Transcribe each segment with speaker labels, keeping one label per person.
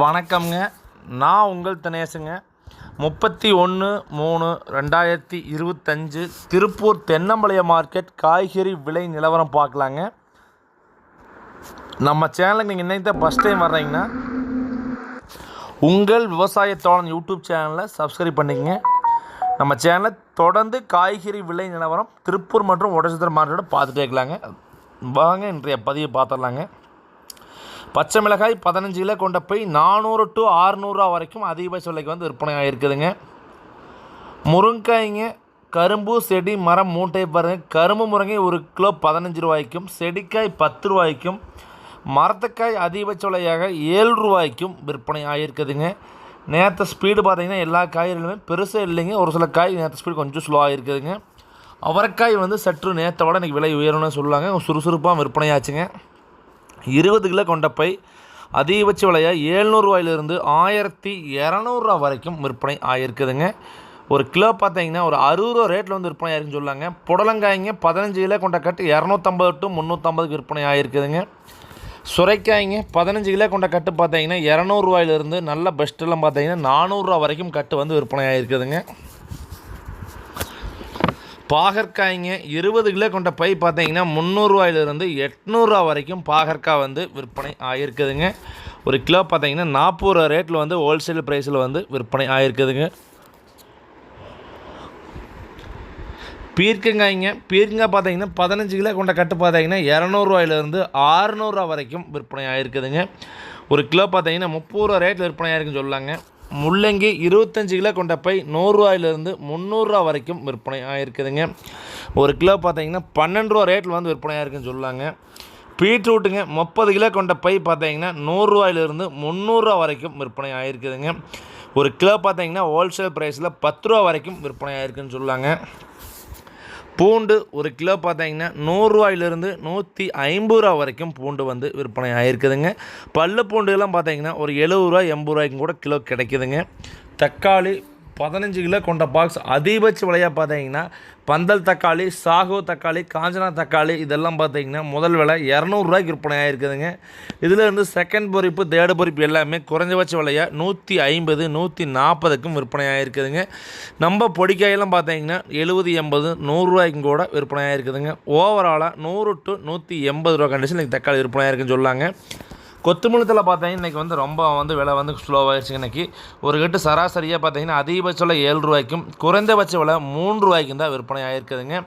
Speaker 1: வணக்கம்ங்க. நான் உங்கள் தினேசுங்க முப்பத்தி ஒன்று மூணு ரெண்டாயிரத்தி இருபத்தஞ்சு திருப்பூர் தென்னம்பாளையம் மார்க்கெட் காய்கறி விலை நிலவரம் பார்க்கலாங்க. நம்ம சேனலுக்கு நீங்கள் இன்னைக்கு தான் ஃபஸ்ட் டைம் வர்றீங்கன்னா உங்கள் விவசாய தோழன் யூடியூப் சேனலை சப்ஸ்கிரைப் பண்ணிக்கங்க. நம்ம சேனலை தொடர்ந்து காய்கறி விலை நிலவரம் திருப்பூர் மற்றும் ஒடசித்தர் மார்க்கெட்டை பார்த்துட்டே இருக்கலாங்க. வாங்க இன்றைய பதிவை பார்த்துடலாங்க. பச்சை மிளகாய் பதினஞ்சு கிலோ கொண்ட போய் நானூறு டு ஆறுநூறுவா வரைக்கும் அதிகபட்ச விலைக்கு வந்து விற்பனை ஆகிருக்குதுங்க முருங்காய்ங்க கரும்பு செடி மரம் மூட்டை பாருங்கள் கரும்பு முருங்கை ஒரு கிலோ பதினஞ்சு ரூபாய்க்கும் செடிக்காய் பத்து ரூபாய்க்கும் மரத்துக்காய் அதிகபட்ச விலையாக ஏழு ரூபாய்க்கும் விற்பனை ஆகிருக்குதுங்க நேற்று ஸ்பீடு பார்த்தீங்கன்னா எல்லா காய்கறிகளுமே பெருசாக இல்லைங்க. ஒரு சில காய் நேற்று ஸ்பீடு கொஞ்சம் ஸ்லோவாக இருக்குதுங்க. அவரைக்காய் வந்து சற்று நேற்றை விட இன்றைக்கி விலை உயரணும்னு சொல்லுவாங்க. சுறுசுறுப்பாக விற்பனையாச்சுங்க. இருபது கிலோ கொண்ட பை அதிகபட்ச விலையாக ஏழ்நூறுவாயிலிருந்து ஆயிரத்தி இரநூறுவா வரைக்கும் விற்பனை ஆகிருக்குதுங்க ஒரு கிலோ பார்த்தீங்கன்னா ஒரு அறுபது ரூபா ரேட்டில் வந்து விற்பனை ஆயிருக்குன்னு சொல்லாங்க. புடலங்காய்ங்க பதினஞ்சு கிலோ கொண்ட கட்டு இரநூத்தம்பது டு முந்நூற்றம்பதுக்கு விற்பனை ஆகிருக்குதுங்க சுரைக்காய்ங்க பதினஞ்சு கிலோ கொண்ட கட்டு பார்த்தீங்கன்னா இரநூறுவாயிலிருந்து நல்ல பெஸ்ட்டெல்லாம் பார்த்தீங்கன்னா நானூறுரூவா வரைக்கும் கட்டு வந்து விற்பனை ஆகிருக்குதுங்க பாகற்காய்ங்க இருபது கிலோ கொண்ட பை பார்த்தீங்கன்னா முந்நூறுரூவாயிலிருந்து எட்நூறுரூவா வரைக்கும் பாகற்காய் வந்து விற்பனை ஆகிருக்குதுங்க ஒரு கிலோ பார்த்தீங்கன்னா நாற்பது ரூபா ரேட்டில் வந்து ஹோல்சேல் ப்ரைஸில் வந்து விற்பனை ஆகிருக்குதுங்க பீர்க்கங்காய்ங்க பீர்க்கங்காய் பார்த்தீங்கன்னா பதினஞ்சு கிலோ கொண்ட கட்டு பார்த்தீங்கன்னா இரநூறுவாயிலிருந்து ஆறுநூறுவா வரைக்கும் விற்பனை ஆகிருக்குதுங்க ஒரு கிலோ பார்த்தீங்கன்னா முப்பது ரூபா ரேட்டில் விற்பனை ஆயிருக்குன்னு சொல்லாங்க. முள்ளங்கி இருபத்தஞ்சு கிலோ கொண்ட பை நூறுரூவாயிலிருந்து முந்நூறுரூவா வரைக்கும் விற்பனை ஆகிருக்குதுங்க ஒரு கிலோ பார்த்தீங்கன்னா பன்னெண்டு ரூபா ரேட்டில் வந்து விற்பனை ஆயிருக்குன்னு சொல்லாங்க. பீட்ரூட்டுங்க முப்பது கிலோ கொண்ட பை பார்த்தீங்கன்னா நூறுரூவாயிலிருந்து முந்நூறுரூவா வரைக்கும் விற்பனை ஆகிருக்குதுங்க ஒரு கிலோ பார்த்தீங்கன்னா ஹோல்சேல் ப்ரைஸில் பத்து ரூபா வரைக்கும் விற்பனை ஆகிருக்குன்னு சொல்லாங்க. பூண்டு ஒரு கிலோ பார்த்தீங்கன்னா நூறுரூவாயிலிருந்து நூற்றி ஐம்பது ரூபா வரைக்கும் பூண்டு வந்து விற்பனை ஆகிருக்குதுங்க பல்லு பூண்டுலாம் பார்த்தீங்கன்னா ஒரு எழுபது ரூபா எண்பது ரூபாய்க்கும் கூட கிலோ கிடைக்குதுங்க. தக்காளி பதினஞ்சு கிலோ கொண்ட பாக்ஸ் அதிகபட்ச விலையாக பார்த்தீங்கன்னா பந்தல் தக்காளி சாகோ தக்காளி காஞ்சனா தக்காளி இதெல்லாம் பார்த்தீங்கன்னா முதல் விலை இரநூறுவாய்க்கு விற்பனை ஆகிருக்குதுங்க இதில் இருந்து செகண்ட் பொறிப்பு தேர்டு பொறிப்பு எல்லாமே குறைஞ்சபட்ச விலையாக நூற்றி ஐம்பது நூற்றி நாற்பதுக்கும் விற்பனை ஆகிருக்குதுங்க நம்ம பொடிக்காயெல்லாம் பார்த்தீங்கன்னா எழுபது எண்பது நூறுரூவாய்க்கும் கூட விற்பனை ஆகிருக்குதுங்க ஓவராலாக நூறு டு நூற்றி எண்பது ரூபா கண்டிஷன் தக்காளி விற்பனை ஆயிருக்குன்னு சொல்லாங்க. கொத்தமல்லித்தில் பார்த்தீங்கன்னா இன்றைக்கி வந்து ரொம்ப வந்து விலை வந்து ஸ்லோவாகிடுச்சு இன்றைக்கி ஒரு கட்டு சராசரியாக பார்த்தீங்கன்னா அதிகபட்ச விலை ஏழு ரூபாய்க்கும் குறைந்தபட்ச விலை மூன்று ரூபாய்க்கும் தான் விற்பனை ஆகிருக்குதுங்க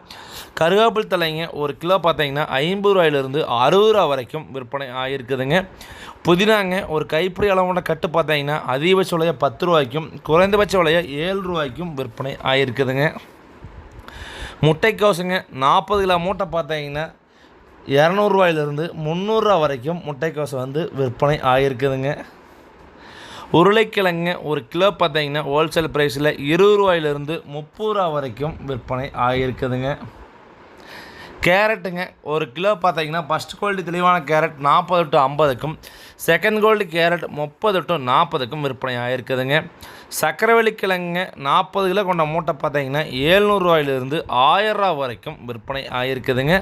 Speaker 1: கருவேப்பில் தலைங்க ஒரு கிலோ பார்த்தீங்கன்னா ஐம்பது ரூபாயிலிருந்து அறுபது ரூபா வரைக்கும் விற்பனை ஆகிருக்குதுங்க புதினாங்க ஒரு கைப்பிடி அளவோட கட்டு பார்த்தீங்கன்னா அதிகபட்ச விலையை பத்து ரூபாய்க்கும் குறைந்தபட்ச விலையை ஏழு ரூபாய்க்கும் விற்பனை ஆகிருக்குதுங்க முட்டைக்கோசுங்க நாற்பது கிலோ மூட்டை பார்த்தீங்கன்னா இரநூறுவாயிலிருந்து முந்நூறுரூவா வரைக்கும் முட்டைக்கோசை வந்து விற்பனை ஆகியிருக்குதுங்க. உருளைக்கிழங்கு ஒரு கிலோ பார்த்தீங்கன்னா ஹோல்சேல் ப்ரைஸில் இருபது ரூபாயிலிருந்து முப்பது ரூபா வரைக்கும் விற்பனை ஆகியிருக்குதுங்க. கேரட்டுங்க ஒரு கிலோ பார்த்தீங்கன்னா ஃபஸ்ட் குவாலிட்டி தெளிவான கேரட் நாற்பது டு ஐம்பதுக்கும் செகண்ட் குவாலிட்டி கேரட் முப்பது டு நாற்பதுக்கும் விற்பனை ஆகிருக்குதுங்க சக்கரவெளி கிழங்குங்க நாற்பது கிலோ கொண்ட மூட்டை பார்த்தீங்கன்னா ஏழ்நூறுவாயிலிருந்து ஆயிரரூவா வரைக்கும் விற்பனை ஆகிருக்குதுங்க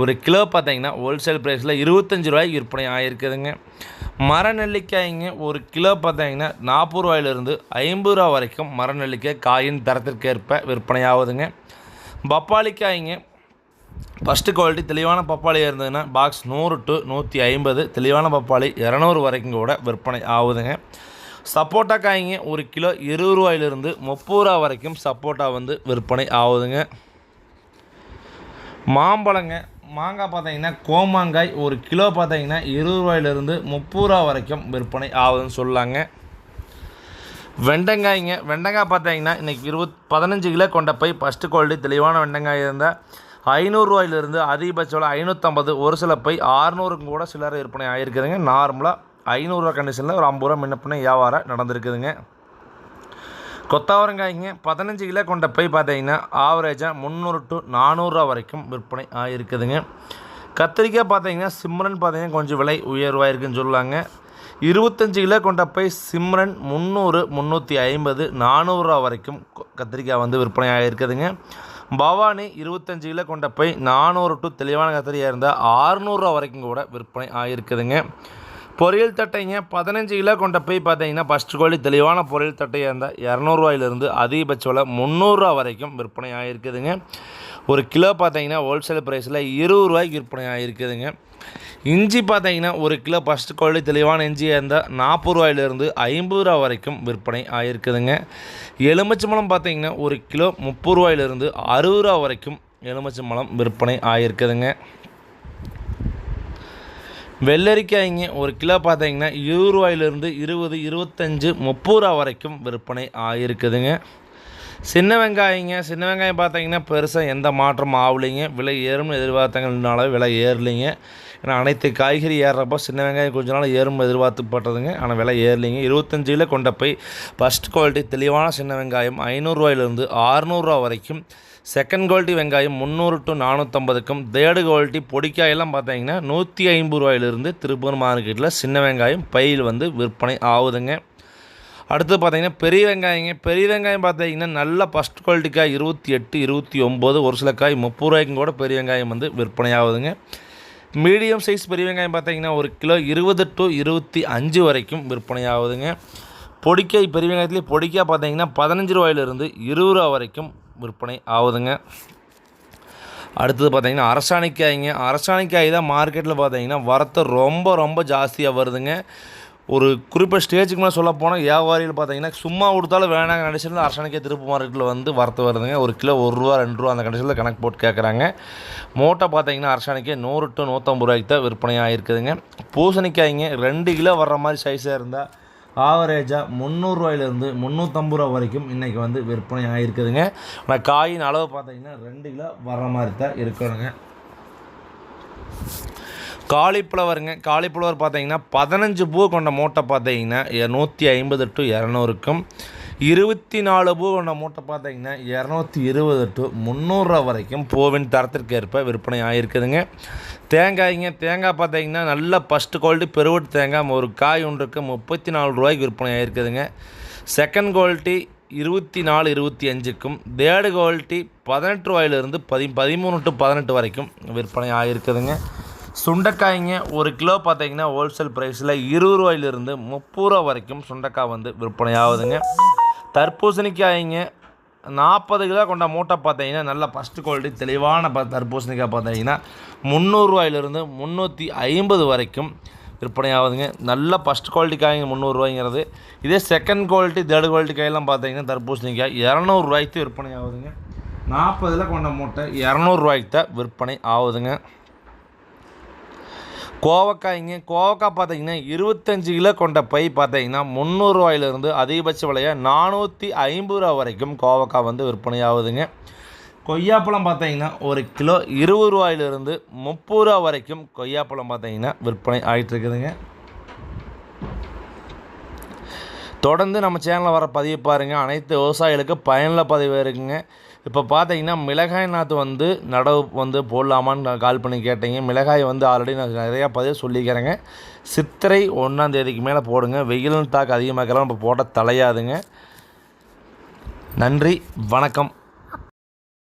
Speaker 1: ஒரு கிலோ பார்த்தீங்கன்னா ஹோல்சேல் ப்ரைஸில் இருபத்தஞ்சி ரூபாய்க்கு விற்பனை ஆகிருக்குதுங்க மர நெல்லிக்காய்ங்க ஒரு கிலோ பார்த்தீங்கன்னா நாற்பது ரூபாயிலிருந்து ஐம்பது ரூபா வரைக்கும் மர நெல்லிக்காய் காயின் தரத்திற்கேற்ப விற்பனை ஆகுதுங்க பப்பாளிக்காய்ங்க ஃபஸ்ட்டு குவாலிட்டி தெளிவான பப்பாளி இருந்ததுன்னா பாக்ஸ் நூறு டு நூற்றி ஐம்பது தெளிவான பப்பாளி இரநூறு வரைக்கும் கூட விற்பனை ஆகுதுங்க. சப்போட்டா காய்ங்க ஒரு கிலோ இருபது ரூபாயிலிருந்து முப்பது ரூபா வரைக்கும் சப்போட்டா வந்து விற்பனை ஆகுதுங்க. மாம்பழங்க மாங்காய் பார்த்தீங்கன்னா கோமாங்காய் ஒரு கிலோ பார்த்தீங்கன்னா இருபது ரூபாயிலிருந்து முப்பது ரூபா வரைக்கும் விற்பனை ஆகுதுன்னு சொல்லாங்க. வெண்டங்காய்ங்க வெண்டங்காய் பார்த்தீங்கன்னா இன்றைக்கி இருபத் பதினஞ்சு கிலோ கொண்ட போய் ஃபஸ்ட்டு குவாலிட்டி தெளிவான வெண்டங்காய் இருந்தால் ஐநூறுரூவாயிலிருந்து அதிகபட்ச விலை ஐநூற்றம்பது ஒரு சில பை. ஆறுநூறுக்கும் கூட சில்லறை விற்பனை ஆகிருக்குதுங்க நார்மலாக ஐநூறுரூவா கண்டிஷனில் ஒரு ஐம்பது ரூபா முன்ன வியாபாரம் நடந்திருக்குதுங்க. கொத்தவரங்காய்ங்க பதினஞ்சு கிலோ கொண்ட பை பார்த்தீங்கன்னா ஆவரேஜாக முந்நூறு டு நானூறுரூவா வரைக்கும் விற்பனை ஆகிருக்குதுங்க கத்திரிக்காய் பார்த்தீங்கன்னா சிம்ரன் பார்த்தீங்கன்னா கொஞ்சம் விலை உயர்வாயிருக்குன்னு சொல்லுவாங்க இருபத்தஞ்சு கிலோ கொண்ட பை சிம்ரன் முந்நூறு முந்நூற்றி ஐம்பது நானூறுரூவா வரைக்கும் கொ- கத்திரிக்காய் வந்து விற்பனை ஆகிருக்குதுங்க பவானி இருபத்தஞ்சு கிலோ கொண்ட பை நானூறு டு தெளிவான கத்திரிக்காய் இருந்தால் ஆறுநூறுரூவா வரைக்கும் கூட விற்பனை ஆகிருக்குதுங்க பொரியல் தட்டைங்க பதினஞ்சு கிலோ கொண்ட போய் பார்த்தீங்கன்னா ஃபஸ்ட்டு கோழி தெளிவான பொரியல் தட்டையாக இருந்தால் இரநூறுவாயிலிருந்து அதிகபட்ச விலை முந்நூறுரூவா வரைக்கும் விற்பனை ஆகிருக்குதுங்க ஒரு கிலோ பார்த்தீங்கன்னா ஹோல்சேல் ப்ரைஸில் இருபது ரூபாய்க்கு விற்பனை ஆகிருக்குதுங்க இஞ்சி பார்த்தீங்கன்னா ஒரு கிலோ ஃபஸ்ட்டு கோழி தெளிவான இஞ்சியாக இருந்தால் நாற்பது ரூபாயிலிருந்து ஐம்பது ரூபா வரைக்கும் விற்பனை ஆகிருக்குதுங்க எலுமிச்சம்பழம் பார்த்தீங்கன்னா ஒரு கிலோ முப்பது ரூபாயிலிருந்து அறுபது ரூபா வரைக்கும் எலுமிச்சம்பழம் விற்பனை ஆகிருக்குதுங்க வெள்ளரிக்காய்ங்க ஒரு கிலோ பார்த்தீங்கன்னா இருபது ரூபாயிலிருந்து இருபது இருபத்தஞ்சு முப்பது ரூபா வரைக்கும் விற்பனை ஆகிருக்குதுங்க சின்ன வெங்காயங்க சின்ன வெங்காயம் பார்த்தீங்கன்னா பெருசாக எந்த மாற்றமும் ஆகலைங்க. விலை ஏறும்னு எதிர்பார்த்தங்கனால விலை ஏறலைங்க. ஏன்னா அனைத்து காய்கறி ஏறுறப்போ சின்ன வெங்காயம் கொஞ்ச நாள் ஏறும் எதிர்பார்த்துப்பட்டதுங்க. ஆனால் விலை ஏறலைங்க. இருபத்தஞ்சில் கொண்ட போய் ஃபஸ்ட் குவாலிட்டி தெளிவான சின்ன வெங்காயம் ஐநூறுரூவாயிலிருந்து ஆறுநூறுவா வரைக்கும் செகண்ட் குவாலிட்டி வெங்காயம் முந்நூறு டு நானூற்றம்பதுக்கும் தேர்டு குவாலிட்டி பொடிக்காயெல்லாம் பார்த்தீங்கன்னா நூற்றி ஐம்பது ரூபாயிலிருந்து திருப்பூர் மார்க்கெட்டில் சின்ன வெங்காயம் பையில் வந்து விற்பனை ஆகுதுங்க. அடுத்து பார்த்தீங்கன்னா பெரிய வெங்காயங்க. பெரிய வெங்காயம் பார்த்தீங்கன்னா நல்ல ஃபஸ்ட் குவாலிட்டிக்காய் இருபத்தி எட்டு இருபத்தி ஒம்பது ஒரு சில காய் முப்பது ரூபாய்க்கும் கூட பெரிய வெங்காயம் வந்து விற்பனை ஆகுதுங்க. மீடியம் சைஸ் பெரிய வெங்காயம் பார்த்தீங்கன்னா ஒரு கிலோ இருபது டு இருபத்தி அஞ்சு வரைக்கும் விற்பனை ஆகுதுங்க. பொடிக்காய் பெரிய வெங்காயத்துலேயே பொடிக்காய் பார்த்தீங்கன்னா பதினஞ்சு ரூபாயிலிருந்து இருபது ரூபா வரைக்கும் விற்பனை ஆகுதுங்க. அடுத்தது பார்த்தீங்கன்னா அரசாணிக்காய்ங்க. அரசாணிக்காய் தான் மார்க்கெட்டில் பார்த்தீங்கன்னா வரத்து ரொம்ப ரொம்ப ஜாஸ்தியாக வருதுங்க. ஒரு குறிப்பிட்ட ஸ்டேஜுக்கு மேலே சொல்ல போனால் வியாபாரிகள் பார்த்தீங்கன்னா சும்மா கொடுத்தாலும் வேணாங்க. கண்டிஷனில் அரசாணிக்காய் திருப்பு மார்க்கெட்டில் வந்து வரத்து வருதுங்க. ஒரு கிலோ ஒரு ரூபா ரெண்டு ரூபா அந்த கண்டிஷனில் கணக்கு போட்டு கேட்குறாங்க மூட்டை பார்த்தீங்கன்னா அரசாணிக்காய் நூறு டு நூற்றம்பது ரூபாய்க்கு தான் விற்பனையாக இருக்குதுங்க பூசணிக்காய்ங்க ரெண்டு கிலோ வர்ற மாதிரி சைஸாக இருந்தால் ஆவரேஜாக முந்நூறுரூவாயிலேருந்து முந்நூற்றம்பது ரூபா வரைக்கும் இன்றைக்கி வந்து விற்பனை ஆகிருக்குதுங்க ஆனால் காயின் அளவு பார்த்தீங்கன்னா ரெண்டு கிலோ வர்ற மாதிரி தான் இருக்கணுங்க. காலிஃப்ளவருங்க. காலிஃப்ளவர் பார்த்தீங்கன்னா பதினஞ்சு பூ கொண்ட மூட்டை பார்த்தீங்கன்னா நூற்றி ஐம்பது டு இரநூறுக்கும் இருபத்தி நாலு பூவன மூட்டை பார்த்தீங்கன்னா இரநூத்தி இருபது டு முந்நூறுரூவா வரைக்கும் பூவின் தரத்திற்கு ஏற்ப விற்பனை ஆகிருக்குதுங்க தேங்காய்ங்க தேங்காய் பார்த்தீங்கன்னா நல்ல ஃபஸ்ட்டு குவாலிட்டி பெருவட்டு தேங்காய் ஒரு காய் ஒன்றுக்கு முப்பத்தி நாலு ரூபாய்க்கு விற்பனை ஆகிருக்குதுங்க செகண்ட் குவாலிட்டி இருபத்தி நாலு இருபத்தி அஞ்சுக்கும் தேர்டு குவாலிட்டி பதினெட்டு ரூபாயிலிருந்து பதி பதிமூணு டு பதினெட்டு வரைக்கும் விற்பனை ஆகியிருக்குதுங்க சுண்டைக்காய்ங்க ஒரு கிலோ பார்த்தீங்கன்னா ஹோல்சேல் ப்ரைஸில் இருபது ரூபாயிலிருந்து முப்பது ரூபா வரைக்கும் சுண்டைக்காய் வந்து விற்பனை ஆகுதுங்க. தர்பூசணிக்காய்ங்க. நாற்பது கிலோ கொண்ட மூட்டை பார்த்தீங்கன்னா நல்ல ஃபஸ்ட்டு குவாலிட்டி தெளிவான ப தர்பூசணிக்காய் பார்த்தீங்கன்னா முந்நூறுரூவாயிலிருந்து முந்நூற்றி ஐம்பது வரைக்கும் விற்பனை ஆகுதுங்க நல்ல ஃபஸ்ட் குவாலிட்டி காய்ங்க முந்நூறுரூவாய்ங்கிறது இதே செகண்ட் குவாலிட்டி தேர்ட் குவாலிட்டி காயெல்லாம் பார்த்தீங்கன்னா தர்பூசணிக்காய் இரநூறுவாய்க்கு விற்பனை ஆகுதுங்க நாற்பதில் கொண்ட மூட்டை இரநூறுவாய்க்கு தான் விற்பனை ஆகுதுங்க. கோவக்காய்ங்க கோவக்காய் பார்த்தீங்கன்னா இருபத்தஞ்சி கிலோ கொண்ட பை பார்த்தீங்கன்னா முந்நூறுரூவாயிலிருந்து அதிகபட்ச விலையாக நானூற்றி ஐம்பது ரூபா வரைக்கும் கோவக்காய் வந்து விற்பனை ஆகுதுங்க கொய்யாப்பழம் பார்த்தீங்கன்னா ஒரு கிலோ இருபது ரூபாயிலிருந்து முப்பது ரூபா வரைக்கும் கொய்யாப்பழம் பார்த்தீங்கன்னா விற்பனை ஆகிட்டு இருக்குதுங்க தொடர்ந்து நம்ம சேனலில் வர பதிவு பாருங்கள் அனைத்து விவசாயிகளுக்கு பயனுள்ள பதிவு இருக்குங்க. இப்போ பார்த்தீங்கன்னா மிளகாய் நாற்று வந்து நடவு வந்து போடலாமான்னு நான் கால் பண்ணி கேட்டீங்க. மிளகாய் வந்து ஆல்ரெடி நான் நிறையா பதிவு சொல்லிக்கிறேங்க. சித்திரை ஒன்றாந்தேதிக்கு மேலே போடுங்க. வெயில் தாக்கு அதிகமாக்கலாம் இப்போ போட்ட தலையாதுங்க. நன்றி வணக்கம்.